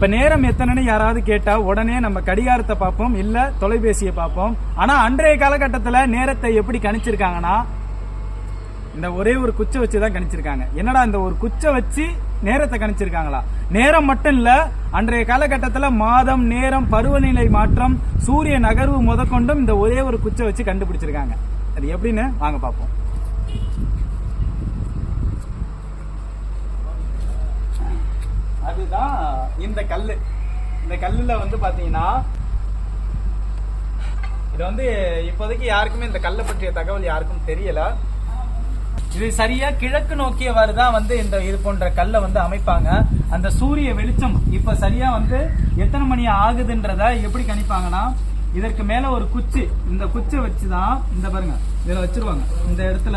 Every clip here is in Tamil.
இப்ப நேரம் எத்தனைன்னு யாராவது கேட்டா உடனே நம்ம கடிகாரத்தை பார்ப்போம் இல்ல தொலைபேசியை பார்ப்போம். ஆனா அன்றைய காலகட்டத்துல நேரத்தை எப்படி கணிச்சிருக்காங்கன்னா இந்த ஒரே ஒரு குச்சை வச்சு தான் கணிச்சிருக்காங்க. என்னடா இந்த ஒரு குச்சை வச்சு நேரத்தை கணிச்சிருக்காங்களா? நேரம் மட்டும் இல்ல அன்றைய காலகட்டத்துல மாதம் நேரம் பருவநிலை மாற்றம் சூரிய நகர்வு முதற்கொண்டும் இந்த ஒரே ஒரு குச்சை வச்சு கண்டுபிடிச்சிருக்காங்க. அது எப்படின்னு வாங்க பார்ப்போம். இந்த கல் இந்த கல்லில் வந்து பார்த்தீங்கன்னா இது வந்து இப்போதைக்கு யாருக்குமே இந்த கல்லை பற்றிய தகவல் யாருக்கும் தெரியல. இது சரியா கிழக்கு நோக்கியவாறு தான் வந்து இந்த இது போன்ற கல்லை வந்து அமைப்பாங்க. அந்த சூரிய வெளிச்சம் இப்ப சரியா வந்து எத்தனை மணி ஆகுதுன்றத எப்படி கணிப்பாங்கன்னா இதற்கு மேல ஒரு குச்சி இந்த குச்சை வச்சுதான் இந்த பாருங்க இதுல வச்சிருவாங்க. இந்த இடத்துல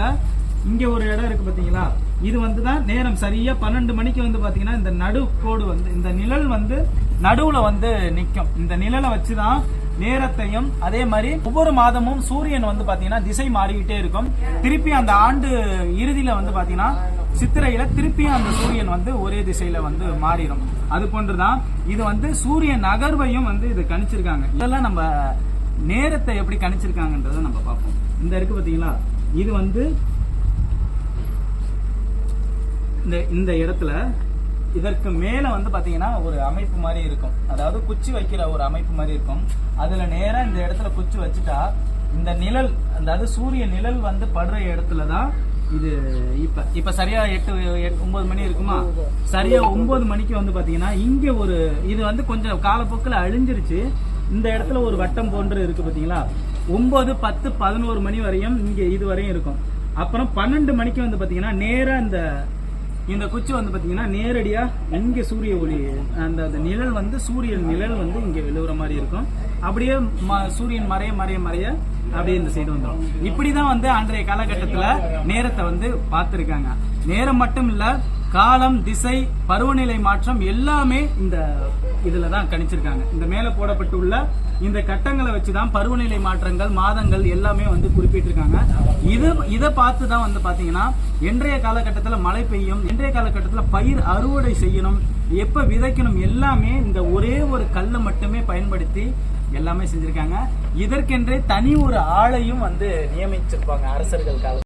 இங்க ஒரு இடம் இருக்கு பாத்தீங்களா? இது வந்து தான் நேரம். சரியா பன்னெண்டு மணிக்கு வந்து பாத்தீங்கன்னா இந்த நடு கோடு வந்து இந்த நிழல் வந்து நடுவுல வந்து நிக்கும். இந்த நிழலை வச்சுதான் நேரத்தையும் அதே மாதிரி ஒவ்வொரு மாதமும் சூரியன் வந்து பாத்தீங்கன்னா திசை மாறிக்கிட்டே இருக்கும். திருப்பி அந்த ஆண்டு இறுதியில வந்து பாத்தீங்கன்னா சித்திரையில திருப்பியும் அந்த சூரியன் வந்து ஒரே திசையில வந்து மாறிடும். அது போன்றுதான் இது வந்து சூரிய நகர்வையும் வந்து இது கணிச்சிருக்காங்க. இதெல்லாம் நம்ம நேரத்தை எப்படி கணிச்சிருக்காங்கன்றத நம்ம பார்ப்போம். இந்த இருக்கு பாத்தீங்களா? இது வந்து இந்த இந்த இடத்துல இதற்கு மேல வந்து பாத்தீங்கன்னா ஒரு அமைப்பு மாதிரி இருக்கும். அதாவது குச்சி வைக்கிற ஒரு அமைப்பு மாதிரி இருக்கும். அதுல நேரா இந்த இடத்துல குச்சி வச்சுட்டா இந்த நிழல் அதாவது சூரிய நிழல் வந்து படுற இடத்துல தான் இது இப்ப இப்ப சரியா எட்டு எட்டு- ஒன்பது மணி இருக்குமா? சரியா ஒன்பது மணிக்கு வந்து பாத்தீங்கன்னா இங்க ஒரு இது வந்து கொஞ்சம் காலப்போக்கில் அழிஞ்சிருச்சு. இந்த இடத்துல ஒரு வட்டம் போன்று இருக்கு பாத்தீங்களா? ஒன்பது பத்து பதினோரு மணி வரையும் இங்க இது வரையும் இருக்கும். அப்புறம் பன்னெண்டு மணிக்கு வந்து பாத்தீங்கன்னா நேரா இந்த இந்த குச்சி வந்து பாத்தீங்கன்னா நேரடியா இங்க சூரிய ஒளி அந்த அந்த நிழல் வந்து சூரியன் நிழல் வந்து இங்க விழுவுற மாதிரி இருக்கும். அப்படியே ம- சூரியன் மறைய மறைய மறைய அப்படியே இந்த சைடு வந்துடும் இப்படிதான் வந்து அன்றைய காலகட்டத்துல நேரத்தை வந்து பார்த்திருக்காங்க. நேரம் மட்டும் இல்ல காலம் திசை பருவநிலை மாற்றம் எல்லாமே இந்த இதுல தான் கணிச்சிருக்காங்க. இந்த மேல போடப்பட்டுள்ள இந்த கட்டங்களை வச்சுதான் பருவநிலை மாற்றங்கள் மாதங்கள் எல்லாமே வந்து குறிப்பிட்டிருக்காங்க. இது இதை பார்த்து தான் வந்து பாத்தீங்கன்னா இன்றைய காலகட்டத்தில் மழை பெய்யும் இன்றைய காலகட்டத்தில் பயிர் அறுவடை செய்யணும் எப்ப விதைக்கணும் எல்லாமே இந்த ஒரே ஒரு கல்லை மட்டுமே பயன்படுத்தி எல்லாமே செஞ்சிருக்காங்க. இதற்கென்றே தனி ஒரு ஆளையும் வந்து நியமிச்சிருப்பாங்க அரசர்கள் கால